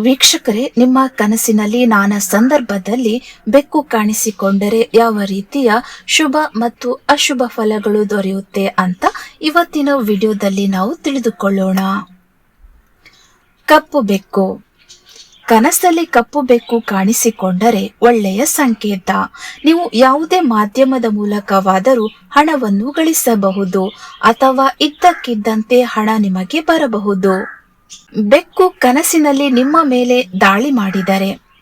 ವೀಕ್ಷಕರೇ, ನಿಮ್ಮ ಕನಸಿನಲ್ಲಿ ನಾನಾ ಸಂದರ್ಭದಲ್ಲಿ ಬೆಕ್ಕು ಕಾಣಿಸಿಕೊಂಡರೆ ಯಾವ ರೀತಿಯ ಶುಭ ಮತ್ತು ಅಶುಭ ಫಲಗಳು ದೊರೆಯುತ್ತೆ ಅಂತ ಇವತ್ತಿನ ವಿಡಿಯೋದಲ್ಲಿ ನಾವು ತಿಳಿದುಕೊಳ್ಳೋಣ. ಕಪ್ಪು ಬೆಕ್ಕು. ಕನಸಲ್ಲಿ ಕಪ್ಪು ಬೆಕ್ಕು ಕಾಣಿಸಿಕೊಂಡರೆ ಒಳ್ಳೆಯ ಸಂಕೇತ. ನೀವು ಯಾವುದೇ ಮಾಧ್ಯಮದ ಮೂಲಕವಾದರೂ ಹಣವನ್ನು ಗಳಿಸಬಹುದು ಅಥವಾ ಇದ್ದಕ್ಕಿದ್ದಂತೆ ಹಣ ನಿಮಗೆ ಬರಬಹುದು. ಬೆಕ್ಕು ಕನಸಿನಲ್ಲಿ ನಿಮ್ಮ ಮೇಲೆ ದಾಳಿ ಮಾಡಿದರೆ.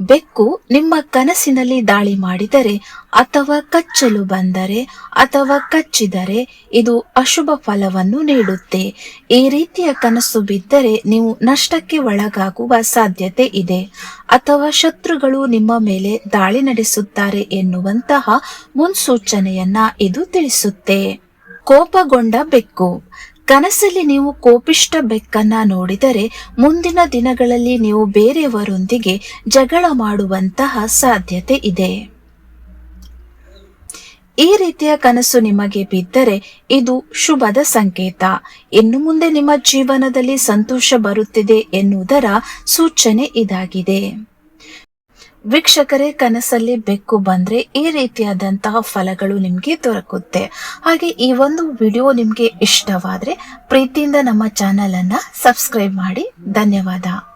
ಬೆಕ್ಕು ನಿಮ್ಮ ಕನಸಿನಲ್ಲಿ ದಾಳಿ ಮಾಡಿದರೆ, ಅಥವಾ ಕಚ್ಚಲು ಬಂದರೆ, ಅಥವಾ ಕಚ್ಚಿದರೆ, ಇದು ಅಶುಭ ಫಲವನ್ನು ನೀಡುತ್ತೆ. ಈ ರೀತಿಯ ಕನಸು ಬಿದ್ದರೆ ನೀವು ನಷ್ಟಕ್ಕೆ ಒಳಗಾಗುವ ಸಾಧ್ಯತೆ ಇದೆ. ಅಥವಾ ಶತ್ರುಗಳು ನಿಮ್ಮ ಮೇಲೆ ದಾಳಿ ನಡೆಸುತ್ತಾರೆ ಎನ್ನುವಂತಹ ಮುನ್ಸೂಚನೆಯನ್ನ ಇದು ತಿಳಿಸುತ್ತೆ. ಕೋಪಗೊಂಡ ಬೆಕ್ಕು. ಕನಸಲ್ಲಿ ನೀವು ಕೋಪಿಷ್ಟ ಬೆಕ್ಕನ್ನ ನೋಡಿದರೆ ಮುಂದಿನ ದಿನಗಳಲ್ಲಿ ನೀವು ಬೇರೆಯವರೊಂದಿಗೆ ಜಗಳ ಮಾಡುವಂತಹ ಸಾಧ್ಯತೆ ಇದೆ. ಈ ರೀತಿಯ ಕನಸು ನಿಮಗೆ ಬಿದ್ದರೆ ಇದು ಶುಭದ ಸಂಕೇತ. ಇನ್ನು ಮುಂದೆ ನಿಮ್ಮ ಜೀವನದಲ್ಲಿ ಸಂತೋಷ ಬರುತ್ತಿದೆ ಎನ್ನುವುದರ ಸೂಚನೆ ಇದಾಗಿದೆ. ವೀಕ್ಷಕರೇ, ಕನಸಲ್ಲಿ ಬೆಕ್ಕು ಬಂದ್ರೆ ಈ ರೀತಿಯಾದಂತಹ ಫಲಗಳು ನಿಮಗೆ ದೊರಕುತ್ತೆ. ಹಾಗೆ ಈ ಒಂದು ವಿಡಿಯೋ ನಿಮಗೆ ಇಷ್ಟವಾದ್ರೆ ಪ್ರೀತಿಯಿಂದ ನಮ್ಮ ಚಾನೆಲ್ ಅನ್ನ ಸಬ್ಸ್ಕ್ರೈಬ್ ಮಾಡಿ. ಧನ್ಯವಾದ.